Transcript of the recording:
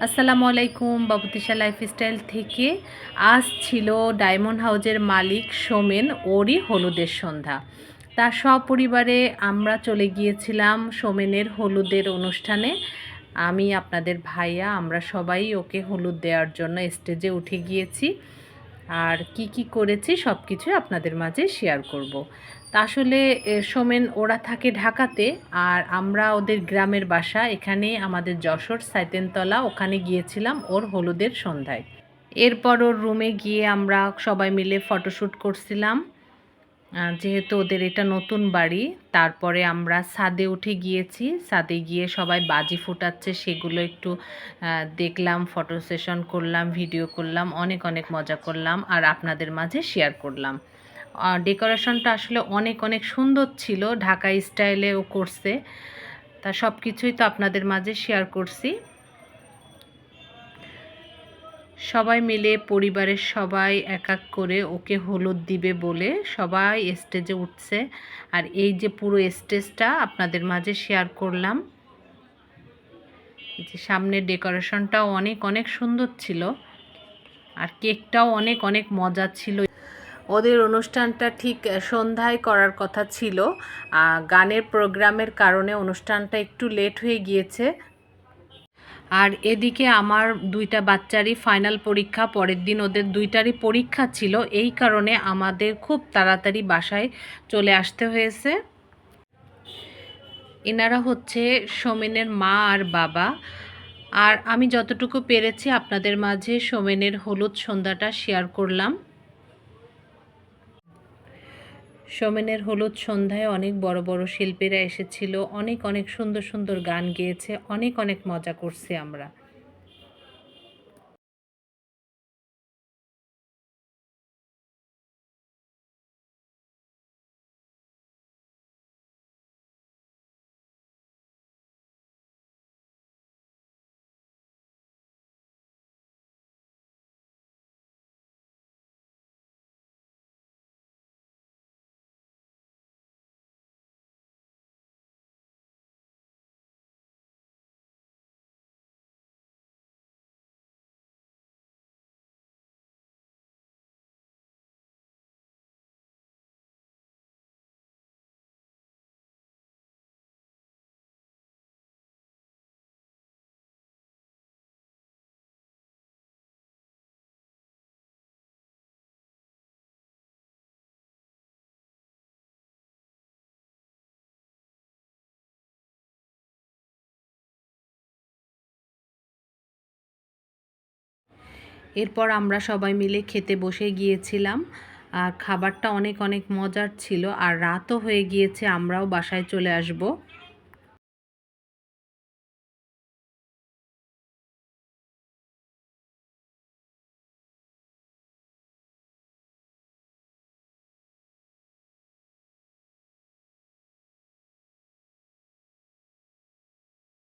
আসসালামু আলাইকুম, বাবুতিশা life style থেকে। আজ ছিল ডায়মন্ড হাউজের মালিক সোমেন, ওরই হলুদের সন্ধ্যা। তার সপরিবারে আমরা চলে গিয়েছিলাম সোমেনের হলুদের অনুষ্ঠানে। আমি, আপনাদের ভাইয়া, আমরা সবাই ওকে হলুদ দেওয়ার জন্য স্টেজে উঠে গিয়েছি। আর কি কি করেছি সব কিছু আপনাদের মাঝে শেয়ার করব। তা আসলে সোমেন ওরা থাকে ঢাকাতে আর আমরা ওদের গ্রামের বাসা। এখানে আমাদের যশোর সাইতেনতলা, ওখানে গিয়েছিলাম ওর হলুদের সন্ধ্যায়। এরপর ওর রুমে গিয়ে আমরা সবাই মিলে ফটোশ্যুট করছিলাম। যেহেতু ওদের এটা নতুন বাড়ি, তারপরে আমরা ছাদে উঠে গিয়েছি। ছাদে গিয়ে সবাই বাজি ফুটাচ্ছে, সেগুলো একটু দেখলাম ফটো সেশন করলাম ভিডিও করলাম, অনেক অনেক মজা করলাম আর আপনাদের মাঝে শেয়ার করলাম। ডেকোরেশনটা আসলে অনেক অনেক সুন্দর ছিল ঢাকা স্টাইলেও করছে। তা সব কিছুই তো আপনাদের মাঝে শেয়ার করছি। সবাই মিলে পরিবারের সবাই এক এক করে ওকে হলুদ দিবে বলে সবাই স্টেজে উঠছে। আর এই যে পুরো স্টেজটা আপনাদের মাঝে শেয়ার করলাম। যে সামনের ডেকোরেশনটাও অনেক অনেক সুন্দর ছিল। আর কেকটাও অনেক অনেক মজা ছিল। ওদের অনুষ্ঠানটা ঠিক সন্ধ্যায় করার কথা ছিল। গানের প্রোগ্রামের কারণে অনুষ্ঠানটা একটু লেট হয়ে গিয়েছে। আর এদিকে আমার দুইটা বাচ্চারই ফাইনাল পরীক্ষা, পরের দিন ওদের দুইটারই পরীক্ষা ছিল। এই কারণে আমাদের খুব তাড়াতাড়ি বাসায় চলে আসতে হয়েছে। এনারা হচ্ছে সোমেনের মা আর বাবা। আর আমি যতটুকু পেরেছি আপনাদের মাঝে সোমেনের হলুদ সন্ধ্যাটা শেয়ার করলাম। সোমেনের হলুদ সন্ধ্যায় অনেক বড় বড় শিল্পীরা এসেছিল, অনেক অনেক সুন্দর সুন্দর গান গেয়েছে, অনেক অনেক মজা করছি আমরা। এরপর আমরা সবাই মিলে খেতে বসে গিয়েছিলাম। আর খাবারটা অনেক অনেক মজার ছিল। আর রাতও হয়ে গিয়েছে, আমরাও বাসায় চলে আসব।